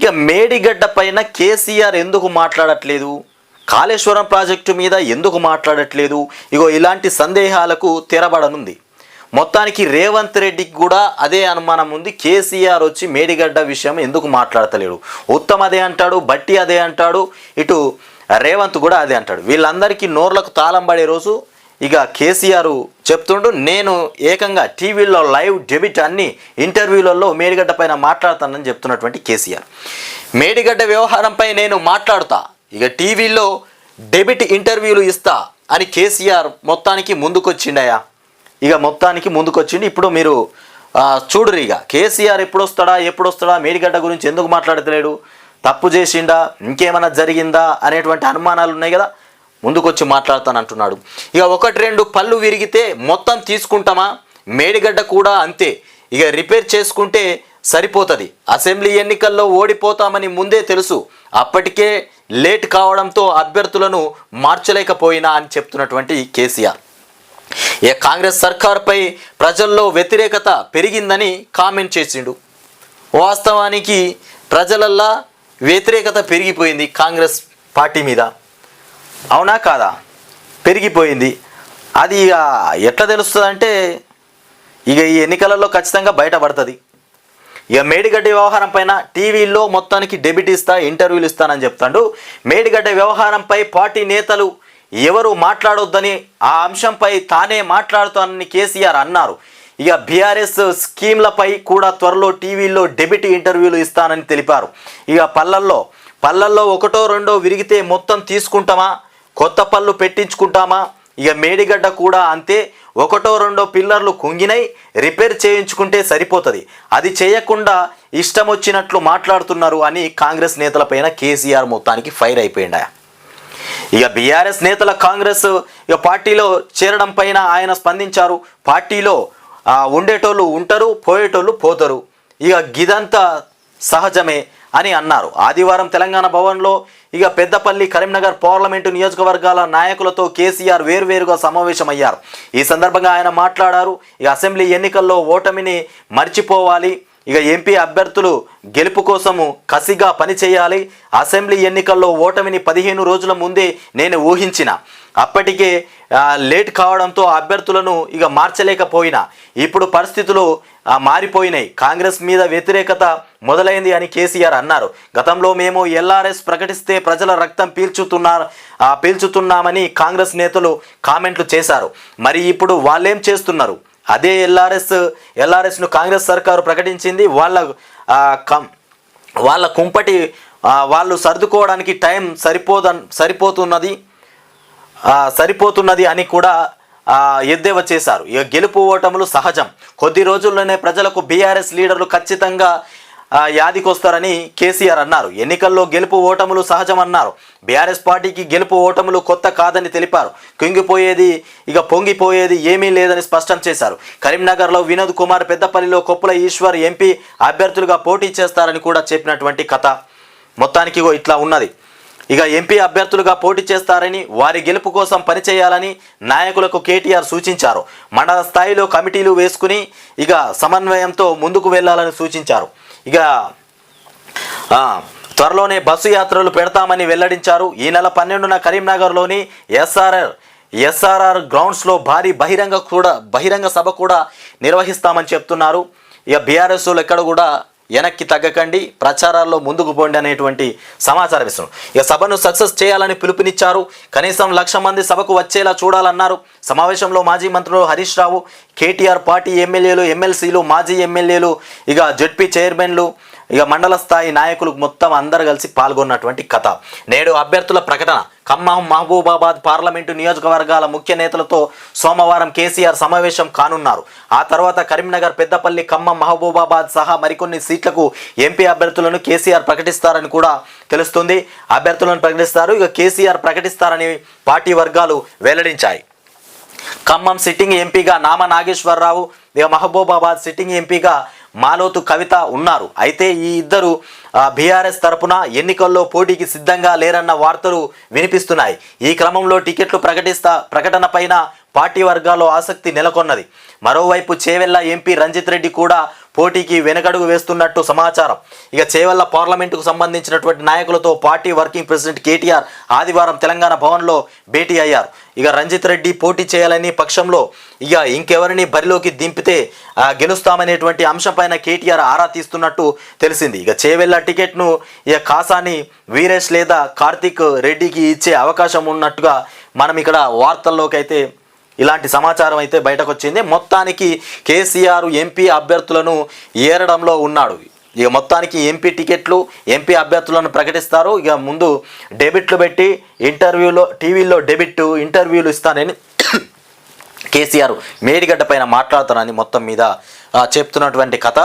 ఇక మేడిగడ్డ పైన కేసీఆర్ ఎందుకు మాట్లాడట్లేదు? కాళేశ్వరం ప్రాజెక్టు మీద ఎందుకు మాట్లాడట్లేదు? ఇగో ఇలాంటి సందేహాలకు తెరబడనుంది. మొత్తానికి రేవంత్ రెడ్డికి కూడా అదే అనుమానం ఉంది. కేసీఆర్ వచ్చి మేడిగడ్డ విషయం ఎందుకు మాట్లాడతలేడు? ఉత్తమ్ అదే అంటాడు బట్టి అదే అంటాడు ఇటు రేవంత్ కూడా అదే అంటాడు. వీళ్ళందరికీ నోర్లకు తాళం పడే రోజు ఇక కేసీఆర్ చెప్తుండు నేను ఏకంగా టీవీలో లైవ్ డెబిట్ అన్ని ఇంటర్వ్యూలలో మేడిగడ్డ పైన మాట్లాడతానని చెప్తున్నటువంటి కేసీఆర్. మేడిగడ్డ వ్యవహారంపై నేను మాట్లాడుతా ఇక టీవీలో డెబిట్ ఇంటర్వ్యూలు ఇస్తా అని కేసీఆర్ మొత్తానికి ముందుకొచ్చిండయా? ఇక మొత్తానికి ముందుకొచ్చిండి. ఇప్పుడు మీరు చూడరు చూడురు ఇక కేసీఆర్ ఎప్పుడు వస్తాడా ఎప్పుడు వస్తాడా మేడిగడ్డ గురించి ఎందుకు మాట్లాడతలేడు? తప్పు చేసిండా ఇంకేమైనా జరిగిందా? అనేటువంటి అనుమానాలు ఉన్నాయి కదా. ముందుకొచ్చి మాట్లాడతాను అంటున్నాడు ఇక ఒకటి రెండు పళ్ళు విరిగితే మొత్తం తీసుకుంటామా? మేడిగడ్డ కూడా అంతే. ఇక రిపేర్ చేసుకుంటే సరిపోతుంది. అసెంబ్లీ ఎన్నికల్లో ఓడిపోతామని ముందే తెలుసు. అప్పటికే లేట్ కావడంతో అభ్యర్థులను మార్చలేకపోయినా అని చెప్తున్నటువంటి కేసీఆర్. ఇక కాంగ్రెస్ సర్కార్పై ప్రజల్లో వ్యతిరేకత పెరిగిందని కామెంట్ చేసిండు. వాస్తవానికి ప్రజలల్లా వ్యతిరేకత పెరిగిపోయింది కాంగ్రెస్ పార్టీ మీద. అవునా కాదా? పెరిగిపోయింది. అది ఇక ఎట్లా తెలుస్తుంది అంటే ఇక ఈ ఎన్నికలలో ఖచ్చితంగా బయటపడుతుంది. ఇక మేడిగడ్డ వ్యవహారం పైన టీవీలో మొత్తానికి డెబిట్ ఇస్తా ఇంటర్వ్యూలు ఇస్తానని చెప్తాడు. మేడిగడ్డ వ్యవహారంపై పార్టీ నేతలు ఎవరు మాట్లాడొద్దని ఆ అంశంపై తానే మాట్లాడుతానని కేసీఆర్ అన్నారు. ఇక బీఆర్ఎస్ స్కీమ్లపై కూడా త్వరలో టీవీలో డెబిట్ ఇంటర్వ్యూలు ఇస్తానని తెలిపారు. ఇక పల్లల్లో పల్లల్లో ఒకటో రెండో విరిగితే మొత్తం తీసుకుంటామా? కొత్త పళ్ళు పెట్టించుకుంటామా? ఇక మేడిగడ్డ కూడా అంతే. ఒకటో రెండో పిల్లర్లు కుంగినై రిపేర్ చేయించుకుంటే సరిపోతుంది. అది చేయకుండా ఇష్టం వచ్చినట్లు మాట్లాడుతున్నారు అని కాంగ్రెస్ నేతలపైన కేసీఆర్ మొత్తానికి ఫైర్ అయిపోయిండా. ఇక బీఆర్ఎస్ నేతల కాంగ్రెస్ ఇక పార్టీలో చేరడం పైన ఆయన స్పందించారు. పార్టీలో ఉండేటోళ్ళు ఉంటారు పోయేటోళ్ళు పోతారు. ఇక గిదంతా సహజమే అని అన్నారు. ఆదివారం తెలంగాణ భవన్లో ఇక పెద్దపల్లి కరీంనగర్ పార్లమెంటు నియోజకవర్గాల నాయకులతో కేసీఆర్ వేర్వేరుగా సమావేశమయ్యారు. ఈ సందర్భంగా ఆయన మాట్లాడారు. ఇక అసెంబ్లీ ఎన్నికల్లో ఓటమిని మర్చిపోవాలి. ఇక ఎంపీ అభ్యర్థులు గెలుపు కోసము కసిగా పనిచేయాలి అసెంబ్లీ ఎన్నికల్లో ఓటమిని పదిహేను రోజుల ముందే నేను ఊహించిన. అప్పటికే లేట్ కావడంతో అభ్యర్థులను ఇక మార్చలేకపోయినా. ఇప్పుడు పరిస్థితులు మారిపోయినాయి. కాంగ్రెస్ మీద వ్యతిరేకత మొదలైంది అని కేసీఆర్ అన్నారు. గతంలో మేము ఎల్ఆర్ఎస్ ప్రకటిస్తే ప్రజల రక్తం పీల్చుతున్నారు పీల్చుతున్నామని కాంగ్రెస్ నేతలు కామెంట్లు చేశారు. మరి ఇప్పుడు వాళ్ళేం చేస్తున్నారు? అదే ఎల్ఆర్ఎస్ ఎల్ఆర్ఎస్ను కాంగ్రెస్ సర్కారు ప్రకటించింది. వాళ్ళ కం వాళ్ళ కుంపటి వాళ్ళు సర్దుకోవడానికి టైం సరిపోద సరిపోతున్నది సరిపోతున్నది అని కూడా ఆ, ఎద్దేవా చేశారు. ఇక గెలుపు ఓటములు సహజం. కొద్ది రోజుల్లోనే ప్రజలకు బీఆర్ఎస్ లీడర్లు ఖచ్చితంగా యాదికొస్తారని కేసీఆర్ అన్నారు. ఎన్నికల్లో గెలుపు ఓటములు సహజం అన్నారు బీఆర్ఎస్ పార్టీకి గెలుపు ఓటములు కొత్త కాదని తెలిపారు. కుంగిపోయేది ఇక పొంగిపోయేది ఏమీ లేదని స్పష్టం చేశారు. కరీంనగర్లో వినోద్ కుమార్ పెద్దపల్లిలో కొప్పుల ఈశ్వర్ ఎంపీ అభ్యర్థులుగా పోటీ చేస్తారని కూడా చెప్పినటువంటి కథ మొత్తానికి ఇట్లా ఉన్నది. ఇక ఎంపీ అభ్యర్థులుగా పోటీ చేస్తారని వారి గెలుపు కోసం పనిచేయాలని నాయకులకు కేటీఆర్ సూచించారు. మండల స్థాయిలో కమిటీలు వేసుకుని ఇక సమన్వయంతో ముందుకు వెళ్ళాలని సూచించారు. ఇక త్వరలోనే బస్సు యాత్రలు పెడతామని వెల్లడించారు. ఈ నెల పన్నెండున కరీంనగర్లోని ఎస్ఆర్ఆర్ ఎస్ఆర్ఆర్ గ్రౌండ్స్లో భారీ బహిరంగ కూడా బహిరంగ సభ కూడా నిర్వహిస్తామని చెప్తున్నారు. ఇక బీఆర్ఎస్లు ఎక్కడ కూడా వెనక్కి తగ్గకండి ప్రచారాల్లో ముందుకు పోండి అనేటువంటి సమాచారం ఇస్తున్నారు ఇక సభను సక్సెస్ చేయాలని పిలుపునిచ్చారు. కనీసం లక్ష మంది సభకు వచ్చేలా చూడాలన్నారు. సమావేశంలో మాజీ మంత్రులు హరీష్ రావు కేటీఆర్ పార్టీ ఎమ్మెల్యేలు ఎమ్మెల్సీలు మాజీ ఎమ్మెల్యేలు ఇక జడ్పీ చైర్మన్లు ఇక మండల స్థాయి నాయకులు మొత్తం అందరు కలిసి పాల్గొన్నటువంటి కథ. నేడు అభ్యర్థుల ప్రకటన. ఖమ్మం మహబూబాబాద్ పార్లమెంటు నియోజకవర్గాల ముఖ్య నేతలతో సోమవారం కేసీఆర్ సమావేశం కానున్నారు. ఆ తర్వాత కరీంనగర్ పెద్దపల్లి ఖమ్మం మహబూబాబాద్ సహా మరికొన్ని సీట్లకు ఎంపీ అభ్యర్థులను కేసీఆర్ ప్రకటిస్తారని కూడా తెలుస్తుంది. అభ్యర్థులను ప్రకటిస్తారు. ఇక కేసీఆర్ ప్రకటిస్తారని పార్టీ వర్గాలు వెల్లడించాయి. ఖమ్మం సిట్టింగ్ ఎంపీగా నామ నాగేశ్వరరావు ఇక మహబూబాబాద్ సిట్టింగ్ ఎంపీగా మాలోతు కవిత ఉన్నారు. అయితే ఈ ఇద్దరు బీఆర్ఎస్ తరపున ఎన్నికల్లో పోటీకి సిద్ధంగా లేరన్న వార్తలు వినిపిస్తున్నాయి. ఈ క్రమంలో టికెట్లు ప్రకటిస్తా ప్రకటన పైన పార్టీ వర్గాల్లో ఆసక్తి నెలకొన్నది. మరోవైపు చేవెళ్ళ ఎంపీ రంజిత్ రెడ్డి కూడా పోటీకి వెనకడుగు వేస్తున్నట్టు సమాచారం. ఇక చేవల్ల పార్లమెంటుకు సంబంధించినటువంటి నాయకులతో పార్టీ వర్కింగ్ ప్రెసిడెంట్ కేటీఆర్ ఆదివారం తెలంగాణ భవన్లో భేటీ అయ్యారు. ఇక రంజిత్ రెడ్డి పోటీ చేయాలని పక్షంలో ఇక ఇంకెవరిని బరిలోకి దింపితే గెలుస్తామనేటువంటి అంశంపైన కేటీఆర్ ఆరా తీస్తున్నట్టు తెలిసింది. ఇక చేవెళ్ళ టికెట్ను ఇక కాసాని వీరేష్ లేదా కార్తిక్ రెడ్డికి ఇచ్చే అవకాశం ఉన్నట్టుగా మనం ఇక్కడ వార్తల్లోకి అయితే ఇలాంటి సమాచారం అయితే బయటకు వచ్చింది మొత్తానికి కేసీఆర్ ఎంపీ అభ్యర్థులను ఏరడంలో ఉన్నాడు. ఇక మొత్తానికి ఎంపీ టికెట్లు ఎంపీ అభ్యర్థులను ప్రకటిస్తారు. ఇక ముందు డెబిట్లు పెట్టి ఇంటర్వ్యూలో టీవీలో డెబిట్ ఇంటర్వ్యూలు ఇస్తానని కేసీఆర్ మేడిగడ్డ పైన మాట్లాడుతానని మొత్తం మీద చెప్తున్నటువంటి కథ.